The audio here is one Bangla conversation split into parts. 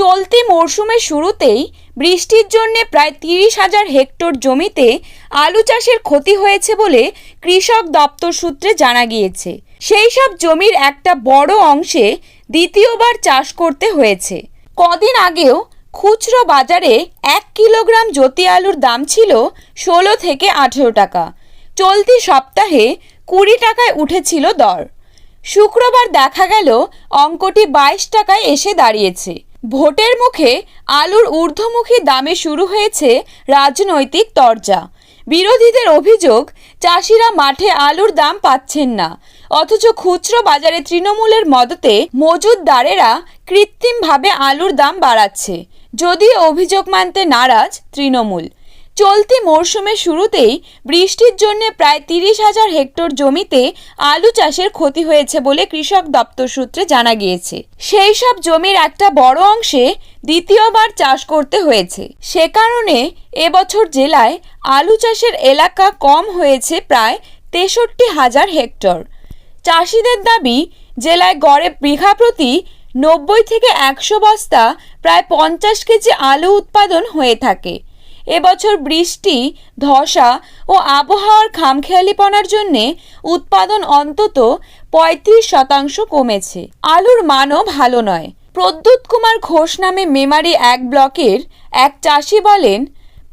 চলতি মরশুমের শুরুতেই বৃষ্টির জন্য প্রায় তিরিশ হাজার হেক্টর জমিতে আলু চাষের ক্ষতি হয়েছে বলে কৃষক দপ্তর সূত্রে জানা গিয়েছে। সেই সব জমির একটা বড় অংশে দ্বিতীয়বার চাষ করতে হয়েছে। কদিন আগেও খুচরো বাজারে এক কিলোগ্রাম জ্যোতি আলুর দাম ছিল ষোলো থেকে আঠেরো টাকা। চলতি সপ্তাহে কুড়ি টাকায় উঠেছিল দর। শুক্রবার দেখা গেল অঙ্কটি বাইশ টাকায় এসে দাঁড়িয়েছে। ভোটের মুখে আলুর ঊর্ধ্বমুখী দামে শুরু হয়েছে রাজনৈতিক তরজা। বিরোধীদের অভিযোগ, চাষিরা মাঠে আলুর দাম পাচ্ছেন না। অথচ খুচরো বাজারে তৃণমূলের মদতে মজুদদারেরা কৃত্রিমভাবে আলুর দাম বাড়াচ্ছে। যদিও অভিযোগ মানতে নারাজ তৃণমূল। চলতি মরশুমের শুরুতেই বৃষ্টির জন্য প্রায় তিরিশ হাজার হেক্টর জমিতে আলু চাষের ক্ষতি হয়েছে বলে কৃষক দপ্তর সূত্রে জানা গিয়েছে। সেই সব জমির একটা বড় অংশে দ্বিতীয়বার চাষ করতে হয়েছে। সে কারণে এবছর জেলায় আলু চাষের এলাকা কম হয়েছে প্রায় তেষট্টি হাজার হেক্টর। চাষিদের দাবি, জেলায় গড়ে বিঘা প্রতি নব্বই থেকে একশো বস্তা প্রায় পঞ্চাশ কেজি আলু উৎপাদন হয়ে থাকে। এবছর বৃষ্টি, ধসা ও আবহাওয়ার খামখেয়ালিপনার জন্যে উৎপাদন অন্তত পঁয়ত্রিশ শতাংশ কমেছে। আলুর মানও ভালো নয়। প্রদ্যুৎ কুমার ঘোষ নামে মেমারি এক ব্লকের এক চাষি বলেন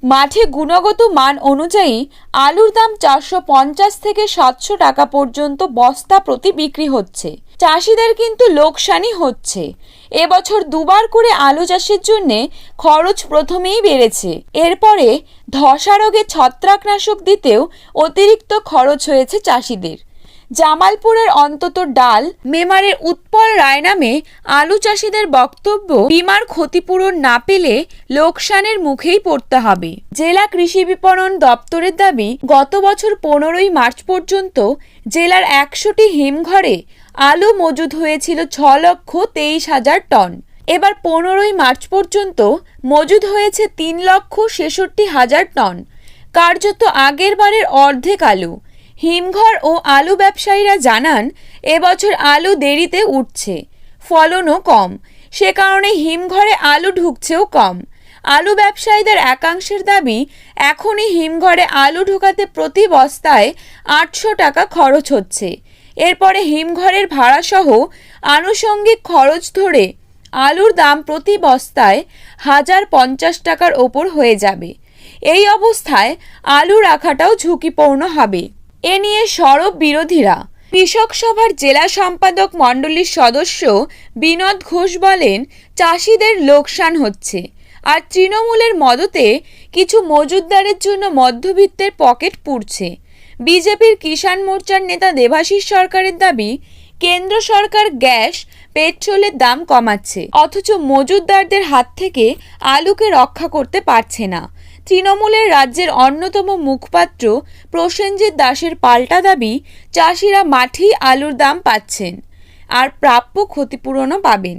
মাঠে গুণগত মান অনুযায়ী আলুর দাম চারশো পঞ্চাশ থেকে সাতশো টাকা পর্যন্ত বস্তা প্রতি বিক্রি হচ্ছে। চাষিদের কিন্তু লোকসানই হচ্ছে। এবছর দুবার করে আলু চাষের জন্য খরচ প্রথমেই বেড়েছে। এরপরে ধসা রোগে ছত্রাকনাশক দিতেও অতিরিক্ত খরচ হয়েছে চাষিদের। জামালপুরের অন্তত ডাল মেমারের উৎপল রায় নামে আলু চাষিদের বক্তব্য, বিমার ক্ষতিপূরণ না পেলে লোকসানের মুখেই পড়তে হবে। জেলা কৃষি বিপণন দপ্তরের দাবি, গত বছর পনেরোই মার্চ পর্যন্ত জেলার একশোটি হিমঘরে আলু মজুদ হয়েছিল ছ লক্ষ তেইশ হাজার টন। এবার পনেরোই মার্চ পর্যন্ত মজুদ হয়েছে তিন লক্ষ ছেষট্টি হাজার টন। কার্যত আগের বারের অর্ধেক আলু। হিমঘর ও আলু ব্যবসায়ীরা জানান, এবছর আলু দেরিতে উঠছে, ফলনও কম। সে কারণে হিমঘরে আলু ঢুকছেও কম। আলু ব্যবসায়ীদের একাংশের দাবি, এখনই হিমঘরে আলু ঢোকাতে প্রতি বস্তায় আটশো টাকা খরচ হচ্ছে। এরপরে হিমঘরের ভাড়াসহ আনুষঙ্গিক খরচ ধরে আলুর দাম প্রতি বস্তায় হাজার পঞ্চাশ টাকার ওপর হয়ে যাবে। এই অবস্থায় আলু রাখাটাও ঝুঁকিপূর্ণ হবে। এ নিয়ে সরব বিরোধীরা। কৃষক সভার জেলা সম্পাদক মণ্ডলীর সদস্য বিনোদ ঘোষ বলেন, চাষিদের লোকসান হচ্ছে, আর তৃণমূলের মদতে কিছু মজুদদারের জন্য মধ্যবিত্তের পকেট পুড়ছে। বিজেপির কিষাণ মোর্চার নেতা দেবাশিস সরকারের দাবি, কেন্দ্র সরকার গ্যাস, পেট্রোলের দাম কমাচ্ছে, অথচ মজুদদারদের হাত থেকে আলুকে রক্ষা করতে পারছে না। তৃণমূলের রাজ্যের অন্যতম মুখপাত্র প্রসেনজিৎ দাসের পাল্টা দাবি, চাষিরা মাঠেই আলুর দাম পাচ্ছেন। আর প্রাপ্য ক্ষতিপূরণও পাবেন।